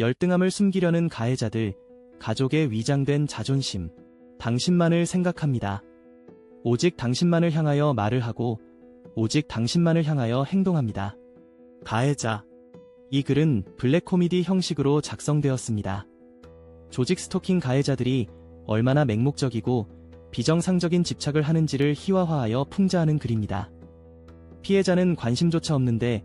열등함을 숨기려는 가해자들, 가족의 위장된 자존심, 당신만을 생각합니다. 오직 당신만을 향하여 말을 하고, 오직 당신만을 향하여 행동합니다. 가해자. 이 글은 블랙 코미디 형식으로 작성되었습니다. 조직 스토킹 가해자들이 얼마나 맹목적이고 비정상적인 집착을 하는지를 희화화하여 풍자하는 글입니다. 피해자는 관심조차 없는데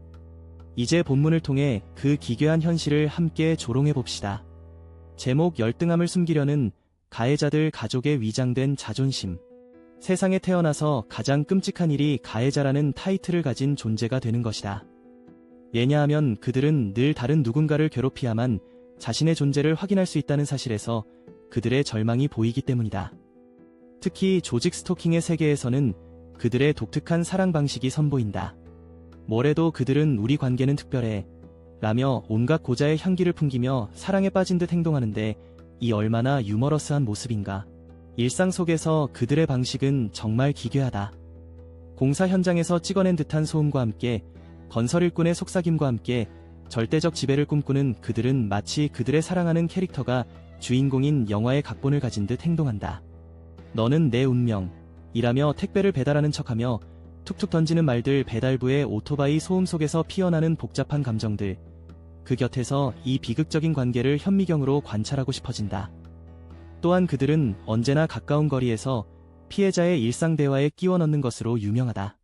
이제 본문을 통해 그 기괴한 현실을 함께 조롱해 봅시다. 제목 열등함을 숨기려는 가해자들 가족의 위장된 자존심. 세상에 태어나서 가장 끔찍한 일이 가해자라는 타이틀을 가진 존재가 되는 것이다. 왜냐하면 그들은 늘 다른 누군가를 괴롭히야만 자신의 존재를 확인할 수 있다는 사실에서 그들의 절망이 보이기 때문이다. 특히 조직 스토킹의 세계에서는 그들의 독특한 사랑 방식이 선보인다. 뭐래도 그들은 우리 관계는 특별해. 라며 온갖 고자의 향기를 풍기며 사랑에 빠진 듯 행동하는데 이 얼마나 유머러스한 모습인가. 일상 속에서 그들의 방식은 정말 기괴하다. 공사 현장에서 찍어낸 듯한 소음과 함께 건설 일꾼의 속삭임과 함께 절대적 지배를 꿈꾸는 그들은 마치 그들의 사랑하는 캐릭터가 주인공인 영화의 각본을 가진 듯 행동한다. 너는 내 운명. 이라며 택배를 배달하는 척하며 툭툭 던지는 말들 배달부의 오토바이 소음 속에서 피어나는 복잡한 감정들. 그 곁에서 이 비극적인 관계를 현미경으로 관찰하고 싶어진다. 또한 그들은 언제나 가까운 거리에서 피해자의 일상 대화에 끼워 넣는 것으로 유명하다.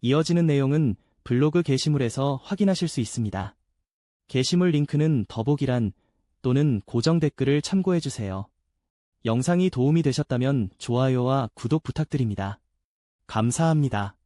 이어지는 내용은 블로그 게시물에서 확인하실 수 있습니다. 게시물 링크는 더보기란 또는 고정 댓글을 참고해주세요. 영상이 도움이 되셨다면 좋아요와 구독 부탁드립니다. 감사합니다.